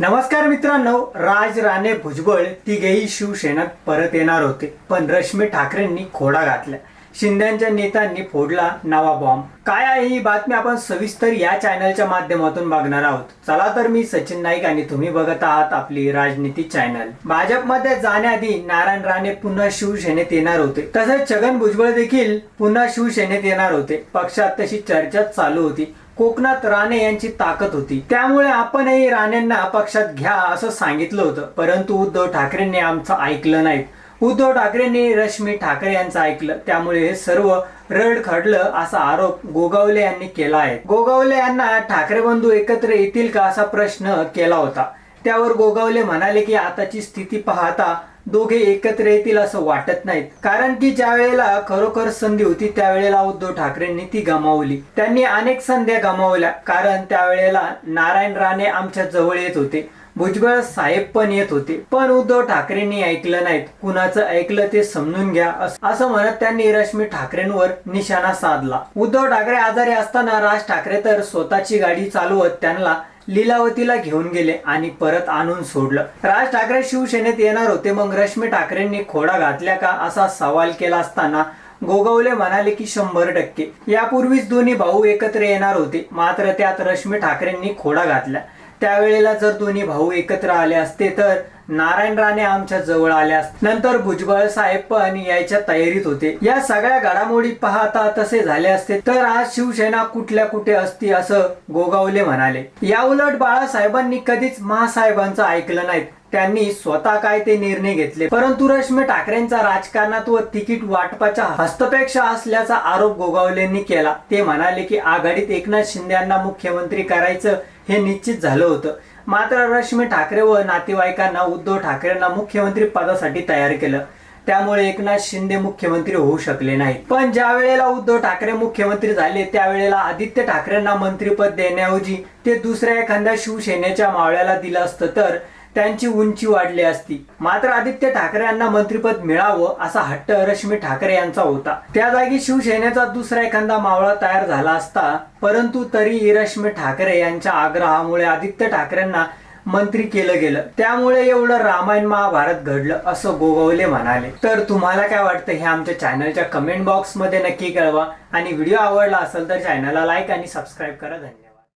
नमस्कार मित्रांनो राज राणे भुजबळ तिघेही शिवसेनेत परत येणार होते पण रश्मी ठाकरेंनी खोडा घातला. शिंद्यांच्या नेत्यांनी फोडला नवा बॉम्ब काय आहे ही बातमी आपण सविस्तर या चॅनलच्या माध्यमातून बघणार आहोत. चला तर मी सचिन नाईक आणि तुम्ही बघत आहात आपली राजनीती चॅनल भाजपमध्ये जाण्याआधी नारायण राणे पुन्हा शिवसेनेत येणार होते. तसेच छगन भुजबळ देखील पुन्हा शिवसेनेत येणार होते. पक्षात तशी चर्चा चालू होती. कोकणात राणे यांची ताकद होती. त्यामुळे आपणही राणेंना पक्षात घ्या असं सांगितलं होतं. परंतु उद्धव ठाकरेंनी आमचं ऐकलं नाही उद्धव ठाकरेंनी रश्मी ठाकरे यांचं ऐकलं. त्यामुळे हे सर्व रड खडलं असा आरोप गोगावले यांनी केला आहे. गोगावले यांना ठाकरे बंधू एकत्र येतील का असा प्रश्न केला होता. त्यावर गोगावले म्हणाले की आताची स्थिती पाहता दोघे एकत्र येतील असं वाटत नाहीत. कारण की ज्या वेळेला खरोखर संधी होती त्यावेळेला उद्धव ठाकरेंनी ती गमावली. त्यांनी अनेक संध्या गमावल्या. कारण त्यावेळेला नारायण राणे आमच्या जवळ येत होते. भुजबळ साहेब पण येत होते. पण उद्धव ठाकरेंनी ऐकलं नाहीत. कुणाचं ऐकलं ते समजून घ्या असं म्हणत त्यांनी रश्मी ठाकरेंवर निशाणा साधला. उद्धव ठाकरे आजारी असताना राज ठाकरे तर स्वतःची गाडी चालवत त्यांना लीलावतीला घेऊन गेले आणि परत आणून सोडलं. राज ठाकरे शिवसेनेत येणार होते मग रश्मी ठाकरेंनी खोडा घातल्या का असा सवाल केला असताना गोगवले म्हणाले की शंभर टक्के. यापूर्वीच दोन्ही भाऊ एकत्र येणार होते मात्र त्यात रश्मी ठाकरेंनी खोडा घातला. त्यावेळेला जर दोन्ही भाऊ एकत्र आले असते तर नारायण राणे आमच्या जवळ आले असते. नंतर भुजबळ साहेब पण यायच्या तयारीत होते. या सगळ्या घडामोडी पाहता तसे झाले असते. तर आज शिवसेना कुठल्या कुठे असती असं गोगावले म्हणाले. या उलट बाळासाहेबांनी कधीच महासाहेबांचं ऐकलं नाहीत. त्यांनी स्वतः काय ते निर्णय घेतले? परंतु रश्मी ठाकरेंचा राजकारणात व तिकीट वाटपाच्या हस्तपेक्षा असल्याचा आरोप गोगावलेंनी केला. ते म्हणाले की आघाडीत एकनाथ शिंदे यांना मुख्यमंत्री करायचं हे निश्चित झालं होतं. मात्र रश्मी ठाकरे व नातेवाईकांना उद्धव ठाकरेंना मुख्यमंत्री पदासाठी तयार केलं. त्यामुळे एकनाथ शिंदे मुख्यमंत्री होऊ शकले नाही पण ज्या वेळेला उद्धव ठाकरे मुख्यमंत्री झाले त्यावेळेला आदित्य ठाकरेंना मंत्रीपद देण्याऐवजी ते दुसऱ्या एखाद्या शिवसेनेच्या मावळ्याला दिलं असतं तर त्यांची उंची वाढली असती. मात्र आदित्य ठाकरे यांना मंत्रीपद मिळावं असा हट्ट रश्मी ठाकरे यांचा होता. त्या जागी शिवसेनेचा दुसरा एखादा मावळा तयार झाला असता परंतु तरी रश्मी ठाकरे यांच्या आग्रहामुळे आदित्य ठाकरेंना मंत्री केलं गेलं. त्यामुळे एवढं रामायण महाभारत घडलं असं गोगवले म्हणाले. तर तुम्हाला काय वाटतं हे आमच्या चॅनलच्या कमेंट बॉक्समध्ये नक्की कळवा. आणि व्हिडिओ आवडला असेल तर चॅनलला लाईक आणि सबस्क्राईब करा. धन्यवाद.